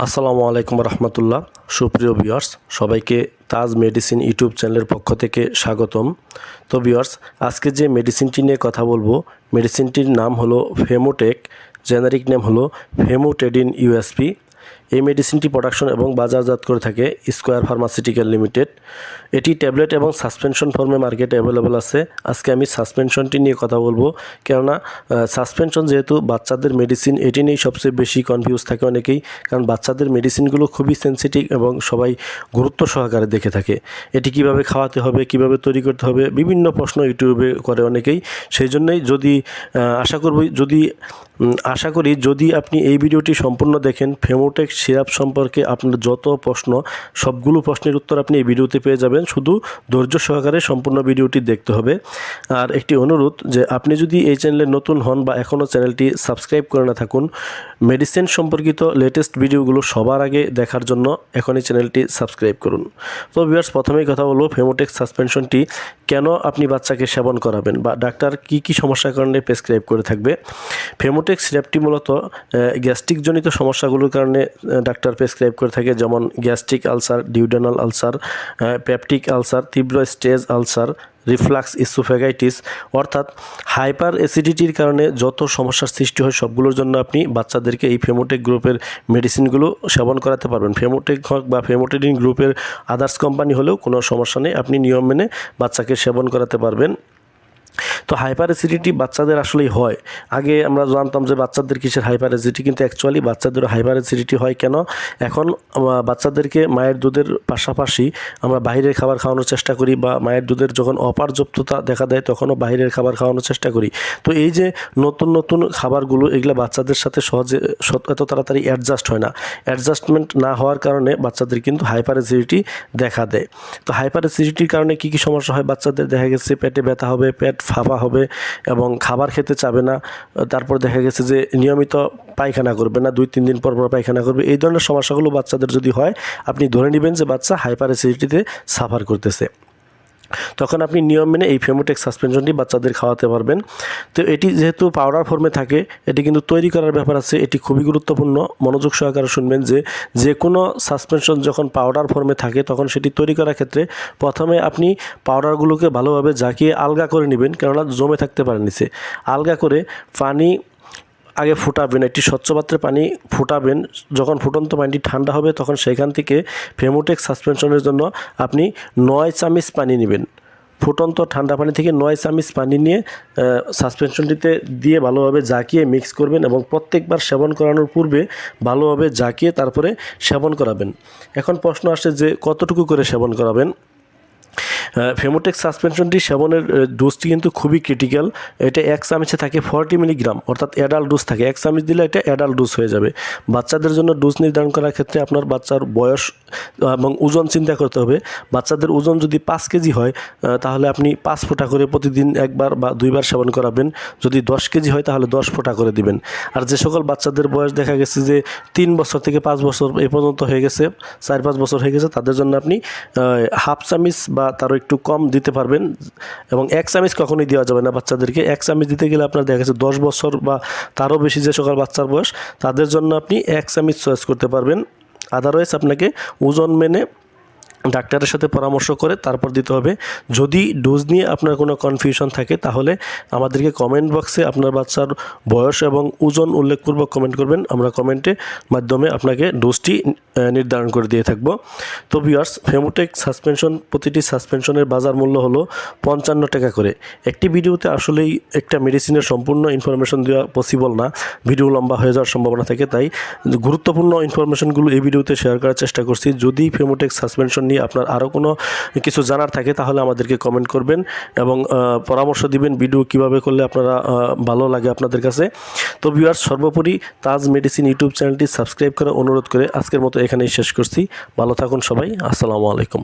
আসসালামু আলাইকুম রহমতুল্লাহ। সুপ্রিয় বিয়ার্স সবাইকে তাজ মেডিসিন ইউটিউব চ্যানেলের পক্ষ থেকে স্বাগতম। তো বিয়ার্স আজকে যে মেডিসিনটি নিয়ে কথা বলব মেডিসিনটির নাম হলো ফেমোটেক জেনারিক নেম হলো ফেমোটেডিন ইউএসপি এই মেডিসিনটি প্রোডাকশন এবং বাজারজাত করে থাকে স্কোয়ার ফার্মাসিউটিক্যাল লিমিটেড এটি ট্যাবলেট এবং সাসপেনশন ফর্মে মার্কেটে অ্যাভেলেবল আছে। আজকে আমি সাসপেনশনটি নিয়ে কথা বলব। কেননা সাসপেনশন যেহেতু বাচ্চাদের মেডিসিন এটি নিয়েই সবচেয়ে বেশি কনফিউজ থাকে অনেকেই। কারণ বাচ্চাদের মেডিসিনগুলো খুবই সেন্সিটিভ এবং সবাই গুরুত্ব সহকারে দেখে থাকে। এটি কীভাবে খাওয়াতে হবে, কীভাবে তৈরি করতে হবে, বিভিন্ন প্রশ্ন ইউটিউবে করে অনেকেই। সেই জন্যই যদি আশা করব, যদি আশা করি যদি আপনি এই ভিডিওটি সম্পূর্ণ দেখেন ফেমোটেক সিরাপ সম্পর্কে আপনার যত প্রশ্ন, সবগুলো প্রশ্নের উত্তর আপনি এই ভিডিওতে পেয়ে যাবেন। শুধু ধৈর্য সহকারে সম্পূর্ণ ভিডিওটি দেখতে হবে। আর একটি অনুরোধ যে, আপনি যদি এই চ্যানেলে নতুন হন বা এখনও চ্যানেলটি সাবস্ক্রাইব করে না থাকুন, মেডিসিন সম্পর্কিত লেটেস্ট ভিডিওগুলো সবার আগে দেখার জন্য এখনই চ্যানেলটি সাবস্ক্রাইব করুন। তো ভিউয়ার্স, প্রথমেই কথা বলব ফেমোটেক সাসপেনশনটি কেন আপনি বাচ্চাকে সেবন করাবেন বা ডাক্তার কি কি সমস্যার কারণে প্রেসক্রাইব করে থাকবে? ফেমোটেক সিরাপটি মূলত গ্যাস্ট্রিকজনিত সমস্যাগুলোর কারণে ডাক্তার প্রেসক্রাইব করে থাকে, যেমন gastric ulcer, duodenal ulcer peptic ulcer, তীব্র স্টেজ আলসার, রিফ্লাক্স ইসোফেগাইটিস। অর্থাৎ হাইপার অ্যাসিডিটির কারণে যত সমস্যার সৃষ্টি হয় সবগুলোর জন্য আপনি বাচ্চাদেরকে এই ফেমোটেক গ্রুপের মেডিসিনগুলো সেবন করাতে পারবেন। ফেমোটেক হোক বা ফেমোটেডিন গ্রুপের আদার্স কোম্পানি হলেও কোনো সমস্যা নেই, আপনি নিয়ম মেনে বাচ্চাকে সেবন করাতে পারবেন। তো হাইপার অ্যাসিডিটি বাচ্চাদের আসলেই হয়। আগে আমরা জানতাম যে বাচ্চাদের কিসের হাইপার অ্যাসিডিটি কিন্তু অ্যাকচুয়ালি বাচ্চাদের হাইপার অ্যাসিডিটি হয় কেন? এখন বাচ্চাদেরকে মায়ের দুধের পাশাপাশি আমরা বাইরের খাবার খাওয়ানোর চেষ্টা করি বা মায়ের দুধের যখন অপারযপ্ততা দেখা দেয়, তখনও বাইরের খাবার খাওয়ানোর চেষ্টা করি। তো এই যে নতুন নতুন খাবারগুলো, এগুলো বাচ্চাদের সাথে সহজে এত তাড়াতাড়ি অ্যাডজাস্ট হয় না। অ্যাডজাস্টমেন্ট না হওয়ার কারণে বাচ্চাদের কিন্তু হাইপার অ্যাসিডিটি দেখা দেয়। তো হাইপার অ্যাসিডিটির কারণে কী কী সমস্যা হয়? বাচ্চাদের দেখা গেছে পেটে ব্যথা হবে, পেট ফাঁপা হবে এবং খাবার খেতে চাবে না, তারপর দেখা গেছে যে নিয়মিত পায়খানা করবে না, দুই, তিন দিন পর পর পায়খানা করবে। এই ধরনের সমস্যাগুলো বাচ্চাদের যদি হয়, আপনি ধরে নেবেন যে বাচ্চা হাইপার অ্যাসিডিটিতে সাফার করতেছে। তখন আপনি নিয়ম মেনে এই ফেমোটেক সাসপেনশনটি বাচ্চাদের খাওয়াতে পারবেন। তো এটি যেহেতু পাউডার ফর্মে থাকে, এটি কিন্তু তৈরি করার ব্যাপার আছে, এটি খুবই গুরুত্বপূর্ণ। মনোযোগ সহকারে শুনবেন যে যে কোনো সাসপেনশন যখন পাউডার ফর্মে থাকে, তখন সেটি তৈরি করার ক্ষেত্রে প্রথমে আপনি পাউডারগুলোকে ভালোভাবে জাকিয়ে আলগা করে নেবেন, কেননা জমে থাকতে পারে নিচে। আলগা করে পানি আগে ফুটাবেন, একটি স্বচ্ছ পাত্রে পানি ফুটাবেন। যখন ফুটন্ত পানিটি ঠান্ডা হবে, তখন সেখান থেকে ফেমোটেক সাসপেনশনের জন্য আপনি নয় চামিচ পানি নেবেন। ফুটন্ত ঠান্ডা পানি থেকে নয় চামিচ পানি নিয়ে সাসপেনশনটিতে দিয়ে ভালোভাবে জাকিয়ে মিক্স করবেন এবং প্রত্যেকবার সেবন করানোর পূর্বে ভালোভাবে জাকিয়ে তারপরে সেবন করাবেন। এখন প্রশ্ন আসে যে কতটুকু করে সেবন করাবেন? ফেমোটেক সাসপেনশনটি সেবনের ডোজটি কিন্তু খুবই ক্রিটিক্যাল এটা এক চামচে থাকে ফর্টি মিলিগ্রাম অর্থাৎ অ্যাডাল্ট ডোজ থাকে। এক চামচ দিলে এটা অ্যাডাল্ট ডোজ হয়ে যাবে। বাচ্চাদের জন্য ডোজ নির্ধারণ করার ক্ষেত্রে আপনার বাচ্চার বয়স এবং ওজন চিন্তা করতে হবে। বাচ্চাদের ওজন যদি পাঁচ কেজি হয় তাহলে আপনি পাঁচ ফোঁটা করে প্রতিদিন একবার বা দুইবার সেবন করাবেন। যদি দশ কেজি হয়, তাহলে দশ ফোঁটা করে দিবেন। আর যে সকল বাচ্চাদের বয়স দেখা গেছে যে তিন বছর থেকে পাঁচ বছর এ পর্যন্ত হয়ে গেছে, চার পাঁচ বছর হয়ে গেছে, তাদের জন্য আপনি হাফ চামিচ বা তারও একটু কম দিতে পারবেন এবং এক চামিচ কখনোই দেওয়া যাবে না বাচ্চাদেরকে। এক চামিচ দিতে গেলে আপনার দেখা যাচ্ছে দশ বছর বা তারও বেশি যে সকল বাচ্চার বয়স, তাদের জন্য আপনি এক চামিচ চয়েস করতে পারবেন। আদারওয়াইজ আপনাকে ওজন মেনে ডাক্তারের সাথে পরামর্শ করে তারপর দিতে হবে। যদি ডোজ নিয়ে আপনার কোনো কনফিউশন থাকে, তাহলে আমাদেরকে কমেন্ট বক্সে আপনার বাচ্চার বয়স এবং ওজন উল্লেখপূর্বক কমেন্ট করবেন। আমরা কমেন্টের মাধ্যমে আপনাকে ডোজটি নির্ধারণ করে দিয়ে থাকব। তো ভিউয়ার্স ফেমোটেক সাসপেনশন প্রতিটি সাসপেনশনের বাজার মূল্য হলো পঞ্চান্ন টাকা করে। একটি ভিডিওতে আসলেই একটা মেডিসিনের সম্পূর্ণ ইনফরমেশন দেওয়া পসিবল না। ভিডিও লম্বা হয়ে যাওয়ার সম্ভাবনা থাকে, তাই গুরুত্বপূর্ণ ইনফরমেশনগুলো এই ভিডিওতে শেয়ার করার চেষ্টা করছি। যদি ফেমোটেক সাসপেনশন নিয়ে আপনার আরও কোনো কিছু জানার থাকে, তাহলে আমাদেরকে কমেন্ট করবেন এবং পরামর্শ দিবেন ভিডিও কীভাবে করলে আপনারা ভালো লাগে আপনাদের কাছে। তো ভিউয়ার সর্বোপরি তাজ মেডিসিন ইউটিউব চ্যানেলটি সাবস্ক্রাইব করে, অনুরোধ করে আজকের মতো এখানেই শেষ করছি। ভালো থাকুন সবাই, আসসালামু আলাইকুম।